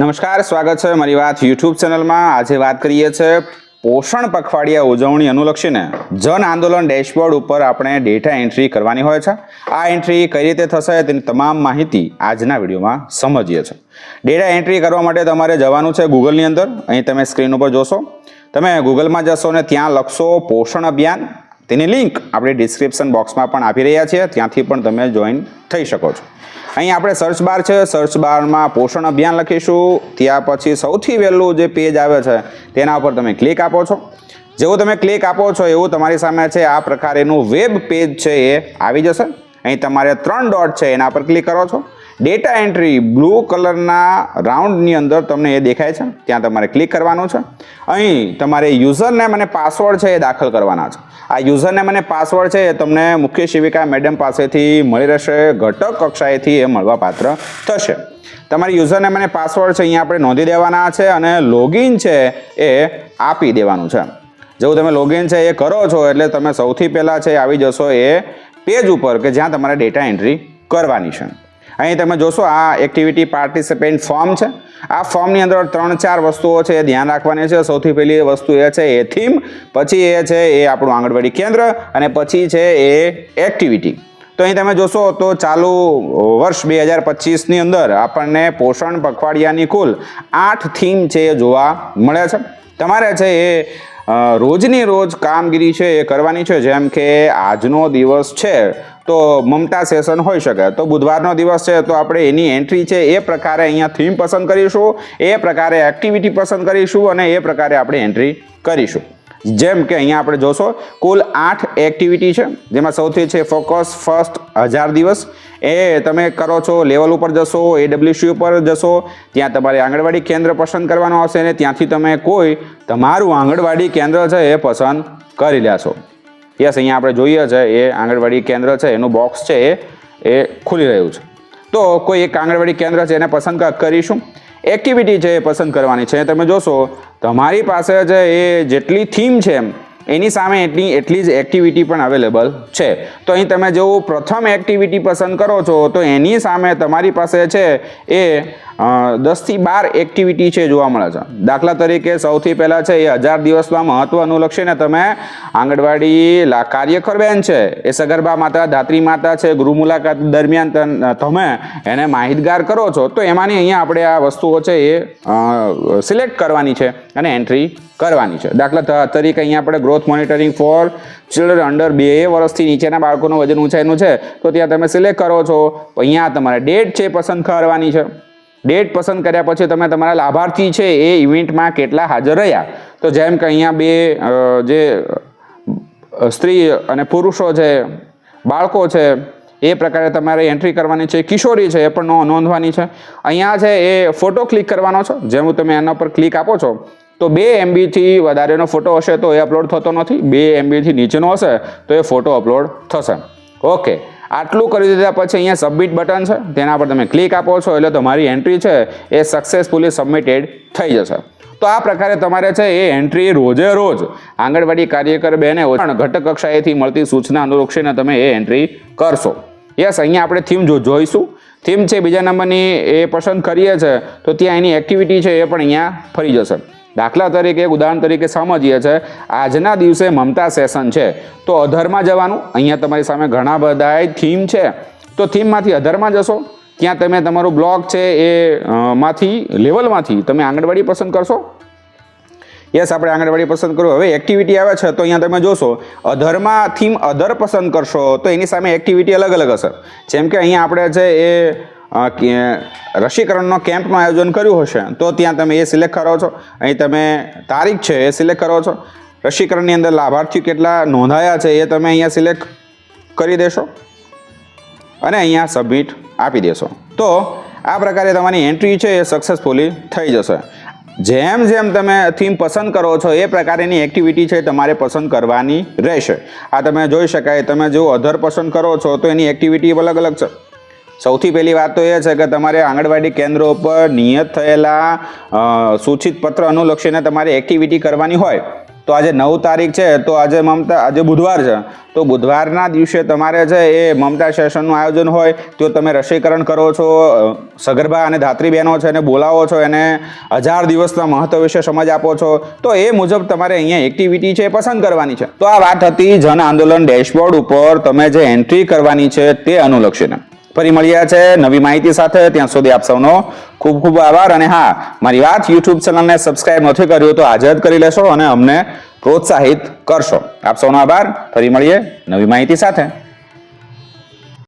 નમસ્કાર, સ્વાગત છે મારી વાત યુટ્યુબ ચેનલમાં. આજે વાત કરીએ છીએ પોષણ પખવાડિયા ઉજવણી અનુલક્ષીને જન આંદોલન ડેશબોર્ડ ઉપર આપણે ડેટા એન્ટ્રી કરવાની હોય છે. આ એન્ટ્રી કઈ રીતે થશે તેની તમામ માહિતી આજના વિડીયોમાં સમજીએ છીએ. ડેટા એન્ટ્રી કરવા માટે તમારે જવાનું છે ગૂગલની અંદર. અહીં તમે સ્ક્રીન ઉપર જોશો. તમે ગૂગલમાં જશો ને ત્યાં લખશો પોષણ અભિયાન. તેની લિંક આપણે ડિસ્ક્રિપ્શન બોક્સમાં પણ આપી રહ્યા છીએ. ત્યાંથી પણ તમે જોઈન થઈ શકો છો. અહીં આપણે સર્ચ બાર છે. સર્ચ બારમાં પોષણ અભિયાન લખીશું. ત્યાં પછી સૌથી વહેલું જે પેજ આવે છે, તેના ઉપર તમે ક્લિક આપો છો. જેવું તમે ક્લિક આપો છો, એવું તમારી સામે છે, આ પ્રકારેનું વેબ પેજ છે એ આવી જશે. અહીં તમારે ત્રણ ડોટ છે, એના પર ક્લિક કરો છો. ડેટા એન્ટ્રી બ્લુ કલરના રાઉન્ડની અંદર તમને એ દેખાય છે. ત્યાં તમારે ક્લિક કરવાનું છે. અહીં તમારે યુઝરનેમ અને પાસવર્ડ છે એ દાખલ કરવાના છે. આ યુઝરનેમ અને પાસવર્ડ છે એ તમને મુખ્ય શિવિકા મેડમ પાસેથી મળી રહેશે. ઘટક કક્ષાએથી એ મળવાપાત્ર થશે. તમારી યુઝરનેમ અને પાસવર્ડ છે અહીંયા આપણે નોંધી દેવાના છે અને લોગિન છે એ આપી દેવાનું છે. જેવું તમે લોગિન છે એ કરો છો એટલે તમે સૌથી પહેલાં છે આવી જશો એ પેજ ઉપર કે જ્યાં તમારે ડેટા એન્ટ્રી કરવાની છે. અહીં તમે જોશો, આ એક્ટિવિટી પાર્ટિસિપેન્ટ ફોર્મ છે. આ ફોર્મની અંદર ત્રણ ચાર વસ્તુઓ છે, એ ધ્યાન રાખવાની છે. સૌથી પહેલી વસ્તુ એ છે, એ થીમ પછી એ છે, એ આપણું આંગણવાડી કેન્દ્ર, અને પછી છે, એ એક્ટિવિટી તો અહીં તમે જોશો, તો ચાલુ વર્ષ બે હજાર પચીસની અંદર આપણને પોષણ પખવાડિયાની કુલ આઠ થીમ છે, એ જોવા મળે છે. તમારે છે, એ રોજની રોજ કામગીરી છે, એ કરવાની છે. જેમ કે આજનો દિવસ છે તો મમતા સેશન હોઈ શકે. તો બુધવારનો દિવસ છે, તો આપણે એની એન્ટ્રી છે, એ પ્રકારે અહીંયા થીમ પસંદ કરીશું, એ પ્રકારે એક્ટિવિટી પસંદ કરીશું અને એ પ્રકારે આપણે એન્ટ્રી કરીશું. જેમ કે અહીંયા આપણે જોશો, કુલ આઠ એક્ટિવિટી છે, જેમાં સૌથી છે ફોકસ ફર્સ્ટ હજાર દિવસ. એ તમે કરો છો લેવલ ઉપર જશો એડબ્લ્યુસી ઉપર જશો, ત્યાં તમારે આંગણવાડી કેન્દ્ર પસંદ કરવાનું આવશે અને ત્યાંથી તમે કોઈ તમારું આંગણવાડી કેન્દ્ર છે, એ પસંદ કરી લેશો. યસ, અહીંયા આપણે જોઈએ છે, એ આંગણવાડી કેન્દ્ર છે, એનું બોક્સ છે, એ એ ખુલી રહ્યું છે. તો કોઈ એક આંગણવાડી કેન્દ્ર છે, એને પસંદ કરીશું. એક્ટિવિટી છે એ પસંદ કરવાની છે, તમે જોશો, તમારી પાસે જે એ જેટલી થીમ છે એની સામે એટલી એટલી જ એક્ટિવિટી પણ અવેલેબલ છે. તો અહીં તમે જેવું પ્રથમ એક્ટિવિટી પસંદ કરો છો, તો એની સામે તમારી પાસે છે, એ દસથી બાર એક્ટિવિટી છે જોવા મળે છે. દાખલા તરીકે સૌથી પહેલાં છે એ હજાર દિવસમાં મહત્વ અનુલક્ષીને તમે આંગણવાડી કાર્યકર બેન છે, એ સગર્ભા માતા, ધાત્રી માતા છે, ગૃહ મુલાકાત દરમિયાન તમે એને માહિતગાર કરો છો, તો એમાંની અહીંયા આપણે આ વસ્તુઓ છે એ સિલેક્ટ કરવાની છે અને એન્ટ્રી કરવાની છે. દાખલા તરીકે અહીંયા આપણે growth monitoring for children under બે વર્ષથી નીચેના બાળકોનું વજન ઊંચાઈનું છે, તો ત્યાં તમે સિલેક્ટ કરો છો અહીંયા તમારે ડેટ છે પસંદ કરવાની છે. ડેટ પસંદ કર્યા પછી તમે તમારા લાભાર્થી છે એ ઇવેન્ટમાં કેટલા હાજર રહ્યા? તો જેમ કે અહીંયા બે જે સ્ત્રી અને પુરુષો છે, બાળકો છે, એ પ્રકારે તમારે એન્ટ્રી કરવાની છે. કિશોરી છે, એ પણ નોંધવાની છે. અહીંયા છે એ ફોટો ક્લિક કરવાનો છે. જેમ તમે એના પર ક્લિક આપો છો, તો બે એમબીથી વધારેનો ફોટો હશે તો એ અપલોડ થતો નથી. બે એમબીથી નીચેનો હશે તો એ ફોટો અપલોડ થશે. ઓકે આટલું કરી દીધા પછી અહીંયા સબમિટ બટન છે. તેના પર તમે ક્લિક આપો છો એટલે તમારી એન્ટ્રી છે એ સક્સેસફુલી સબમિટેડ થઈ જશે. તો આ પ્રકારે તમારે છે એ એન્ટ્રી રોજે રોજ આંગણવાડી કાર્યકર બેને ઘટક કક્ષાએથી મળતી સૂચના અનુલક્ષીને તમે એ એન્ટ્રી કરશો. યસ અહીંયા આપણે થીમ જો જોઈશું. થીમ છે બીજા નંબરની એ પસંદ કરીએ છે, તો ત્યાં એની એક્ટિવિટી છે એ પણ અહીંયા ફરી જશે. દાખલા તરીકે ઉદાહરણ તરીકે સમજીએ છે આજના દિવસે મમતા સેશન છે. તો અધરમાં જવાનું, અહીંયા તમારી સામે ઘણા બધા થીમ છે. તો થીમમાંથી અધરમાં જશો, ત્યાં તમે તમારું બ્લોગ છે એ માંથી, લેવલમાંથી તમે આંગણવાડી પસંદ કરશો? યસ આપણે આંગણવાડી પસંદ કરું હવે એક્ટિવિટી આવે છે, તો અહીંયા તમે જોશો, અધરમાં થીમ અધર પસંદ કરશો, તો એની સામે એક્ટિવિટી અલગ અલગ હશે. જેમ કે અહીંયા આપણે છે એ રસીકરણનો કેમ્પનું આયોજન કર્યું હશે, તો ત્યાં તમે એ સિલેક્ટ કરો છો. અહીં તમે તારીખ છે, એ સિલેક્ટ કરો છો. રસીકરણની અંદર લાભાર્થી કેટલા નોંધાયા છે, એ તમે અહીંયા સિલેક્ટ કરી દેશો અને અહીંયા સબમિટ આપી દેશો. તો આ પ્રકારે તમારી એન્ટ્રી છે, એ સક્સેસફુલી થઈ જશે. જેમ જેમ તમે થીમ પસંદ કરો છો, એ પ્રકારની એક્ટિવિટી છે, તમારે પસંદ કરવાની રહેશે. આ તમે જોઈ શકાય, તમે જો અધર પસંદ કરો છો, તો એની એક્ટિવિટી અલગ અલગ છે. સૌથી પહેલી વાત તો એ છે કે તમારે આંગણવાડી કેન્દ્રો ઉપર નિયત થયેલા સૂચિત પત્ર અનુલક્ષીને તમારે એક્ટિવિટી કરવાની હોય. તો આજે નવ તારીખ છે, તો આજે મમતા, આજે બુધવાર છે. તો બુધવારના દિવસે તમારે છે એ મમતા સેશનનું આયોજન હોય, તો તમે રસીકરણ કરો છો સગર્ભા અને ધાત્રી બહેનો છે એને બોલાવો છો, એને હજાર દિવસના મહત્વ વિશે સમજ આપો છો. તો એ મુજબ તમારે અહીંયા એક્ટિવિટી છે પસંદ કરવાની છે. તો આ વાત હતી જન આંદોલન ડેશબોર્ડ ઉપર તમે જે એન્ટ્રી કરવાની છે તે અનુલક્ષીને. ફરી મળ્યા છે નવી માહિતી સાથે. ત્યાં સુધી આપ સૌનો ખૂબ ખૂબ આભાર અને હા, મારી વાત યુટ્યુબ ચેનલને સબસ્ક્રાઇબ નથી કર્યું તો આજે જ કરી લેશો અને અમને પ્રોત્સાહિત કરશો. આપ સૌનો આભાર. ફરી મળીએ નવી માહિતી સાથે.